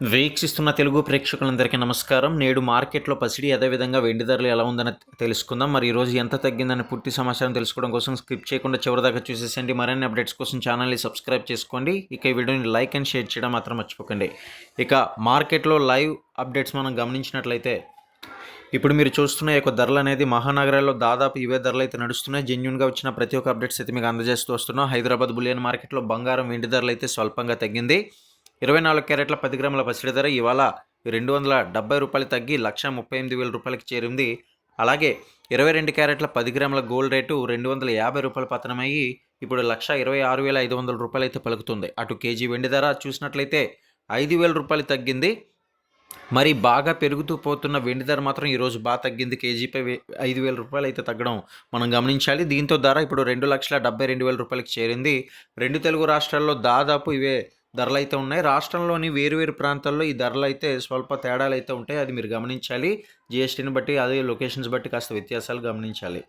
వీక్షిస్తున్న తెలుగు ప్రేక్షకులందరికీ నమస్కారం. నేడు మార్కెట్లో పసిడి అదేవిధంగా వెండి ధరలు ఎలా ఉందని తెలుసుకుందాం. మరి ఈరోజు ఎంత తగ్గిందని పూర్తి సమాచారం తెలుసుకోవడం కోసం స్కిప్ చేయకుండా చివరిదాకా చూసేసండి మరిన్ని అప్డేట్స్ కోసం ఛానల్ని సబ్స్క్రైబ్ చేసుకోండి. ఇక ఈ వీడియోని లైక్ అండ్ షేర్ చేయడం మాత్రం మర్చిపోకండి. ఇక మార్కెట్లో లైవ్ అప్డేట్స్ మనం గమనించినట్లయితే ఇప్పుడు మీరు చూస్తున్న యొక్క ధరలు అనేది మహానగరాల్లో దాదాపు ఇవే ధరలు అయితే నడుస్తున్నాయి. జెన్యున్గా వచ్చిన ప్రతి ఒక్క అప్డేట్స్ అయితే మీకు అందజేస్తూ వస్తున్నాం. హైదరాబాద్ బులియన్ మార్కెట్లో బంగారం వెండి ధరలు అయితే స్వల్పంగా తగ్గింది. ఇరవై నాలుగు క్యారెట్ల పది గ్రాముల పసిడి ధర ఇవాళ రెండు వందల డెబ్బై రూపాయలు తగ్గి లక్ష ముప్పై ఎనిమిది వేల రూపాయలకి చేరింది. అలాగే ఇరవై రెండు క్యారెట్ల పది గ్రాముల గోల్డ్ రేటు రెండు వందల యాభై రూపాయలు పతనమయ్యి ఇప్పుడు లక్ష ఇరవై ఆరు వేల ఐదు వందల రూపాయలు అయితే పలుకుతుంది. అటు కేజీ వెండి ధర చూసినట్లయితే ఐదు వేల రూపాయలు తగ్గింది. మరి బాగా పెరుగుతూ పోతున్న వెండి ధర మాత్రం ఈరోజు బాగా తగ్గింది. కేజీపై వే- ఐదు వేల రూపాయలు అయితే తగ్గడం మనం గమనించాలి. దీంతో ధర ఇప్పుడు రెండు లక్షల డెబ్బై రెండు వేల రూపాయలకి చేరింది. రెండు తెలుగు రాష్ట్రాల్లో దాదాపు ఇవే ధరలు అయితే ఉన్నాయి. రాష్ట్రంలోని వేరువేరు ప్రాంతాల్లో ఈ ధరలు అయితే స్వల్ప తేడాలు అయితే ఉంటాయి. అది మీరు గమనించాలి. జిఎస్టీని బట్టి అదే లొకేషన్స్ బట్టి కాస్త వ్యత్యాసాలు గమనించాలి.